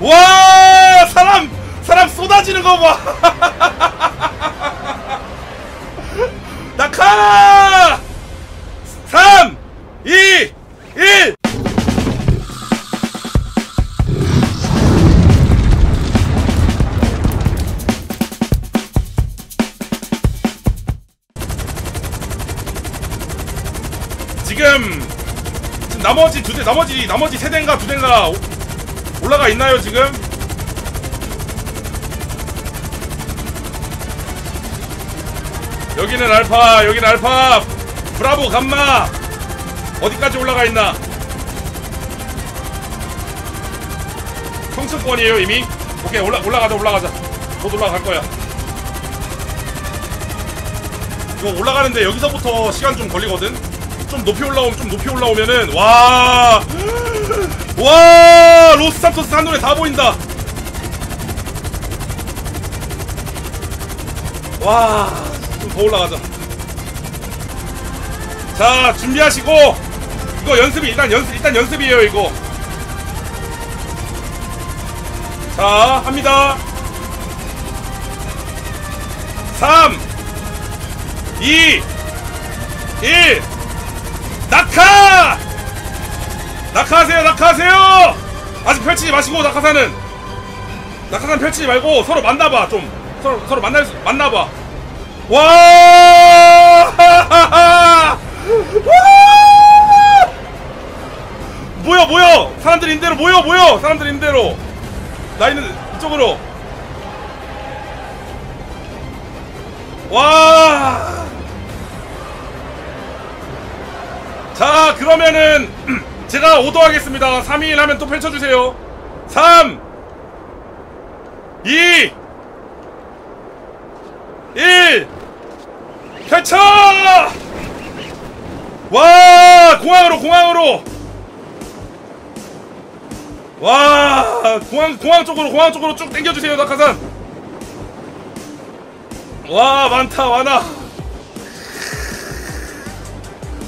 와 사람 사람 쏟아지는 거 봐. 낙하 3 2 1 지금 지금 나머지 두 대 나머지 나머지 세 대인가 두 대인가 오- 올라가 있나요 지금? 여기는 알파 여기는 알파 브라보 감마 어디까지 올라가 있나? 성층권이에요 이미? 오케이 올라 올라가자 올라가자 곧 올라갈 거야. 이거 올라가는데 여기서부터 시간 좀 걸리거든. 좀 높이 올라오면 좀 높이 올라오면은 와. 와 로스산토스 한눈에 다 보인다. 와, 좀 더 올라가자. 자, 준비하시고 이거 연습이 일단 연습 일단 연습이에요 이거. 자, 합니다. 3 2 1 낙하! 낙하하세요, 낙하하세요! 아직 펼치지 마시고, 낙하산은! 낙하산 펼치지 말고, 서로 만나봐, 좀. 서로, 서로 만날 수, 만나봐. 와! 와! 모여, 모여! 사람들 임대로 모여, 모여! 사람들 임대로! 나 있는, 이쪽으로! 와! 자, 그러면은 제가 오도 하겠습니다. 3일 하면 또 펼쳐주세요. 3, 2, 1, 펼쳐! 와, 공항으로, 공항으로! 와, 공항, 공항 쪽으로, 공항 쪽으로 쭉 당겨주세요, 낙하산! 와, 많다, 많아!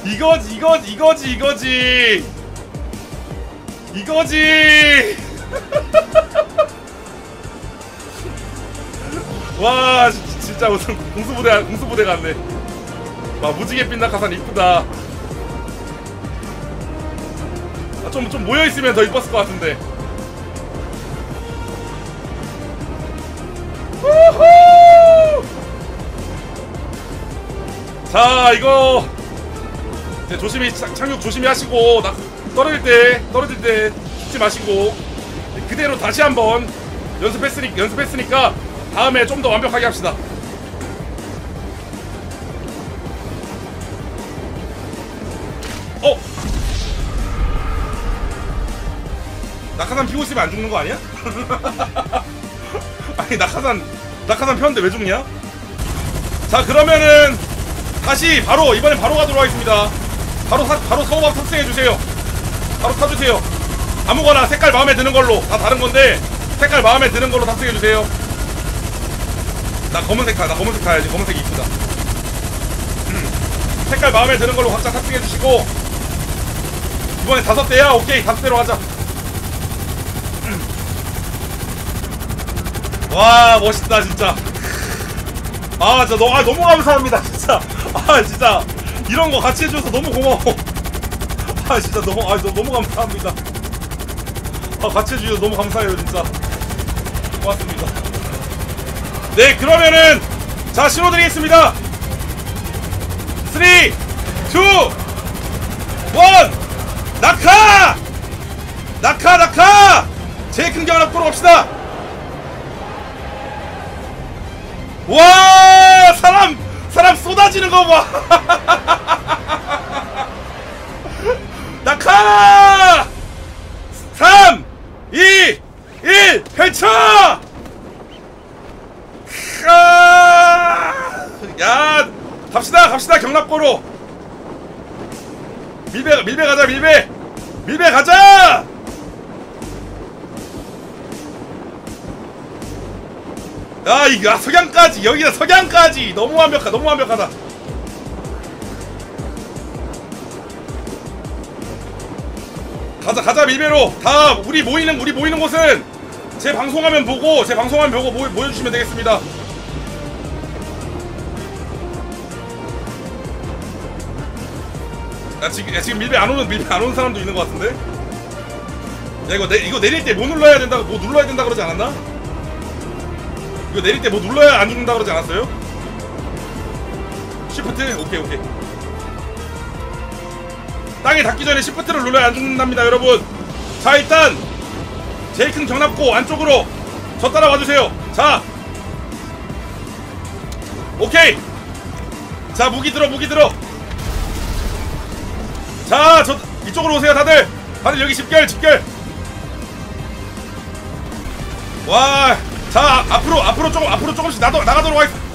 이거지 이거지 이거지 이거지 이거지! 와 지- 진짜 무슨 공수부대 공수부대 같네. 와 무지개 빛 낙하산 이쁘다. 아, 좀, 좀 모여 있으면 더 이뻤을 것 같은데. 우후! 자 이거. 네, 조심히 착- 착륙 조심히 하시고 나, 떨어질 때 떨어질 때 죽지 마시고 네, 그대로 다시 한번 연습했으니 연습했으니까 다음에 좀 더 완벽하게 합시다. 어? 낙하산 피고 있으면 안 죽는 거 아니야? 아니 낙하산 낙하산 폈는데 왜 죽냐? 자 그러면은 다시 바로 이번엔 바로 가도록 하겠습니다. 바로 사, 바로 서우박 탑승해 주세요. 바로 타주세요. 아무거나 색깔 마음에 드는 걸로 다 다른 건데 색깔 마음에 드는 걸로 탑승해 주세요. 나 검은색 타, 나 검은색 타야지. 검은색이 이쁘다. 음. 색깔 마음에 드는 걸로 각자 탑승해 주시고 이번엔 다섯 대야. 오케이 다섯 대로 하자. 음. 와 멋있다 진짜. 아, 진짜 너, 아, 너무 감사합니다, 진짜. 아, 진짜. 이런 거 같이 해줘서 너무 고마워. 아, 진짜 너무, 아, 너, 너무 감사합니다. 아, 같이 해주셔서 너무 감사해요, 진짜. 고맙습니다. 네, 그러면은, 자, 신호 드리겠습니다. 3, 2, 1, 낙하! 낙하, 낙하! 제일 큰게 하나 끌어 갑시다! 와 사람 사람 쏟아지는 거 봐. 낙하 3 2 1 펼쳐! 아! 야 갑시다 갑시다 경납고로. 밀배 밀배 가자 밀배. 밀배 가자! 아 이거 아, 석양까지 여기다 석양까지. 너무 완벽하다 너무 완벽하다 가자 가자 밀배로 다 우리 모이는 우리 모이는 곳은 제 방송화면 보고 제 방송화면 보고 모, 모여주시면 되겠습니다. 야, 지금 야, 지금 밀배 안 오는 밀배 안 오는 사람도 있는 것 같은데. 야 이거 내 이거 내릴 때 뭐 눌러야 된다고 뭐 눌러야 된다 그러지 않았나? 이거 내릴 때 뭐 눌러야 안 죽는다 그러지 않았어요? 시프트 오케이 오케이. 땅에 닿기 전에 시프트를 눌러야 안 죽는답니다 여러분. 자 일단 제이큰 경납고 안쪽으로 저 따라와 주세요. 자 오케이. 자 무기 들어 무기 들어. 자, 저 이쪽으로 오세요, 다들. 다들 여기 집결, 집결. 와, 자 앞으로 앞으로 조금 앞으로 조금씩 나도 나가도록 하겠습니다. 야!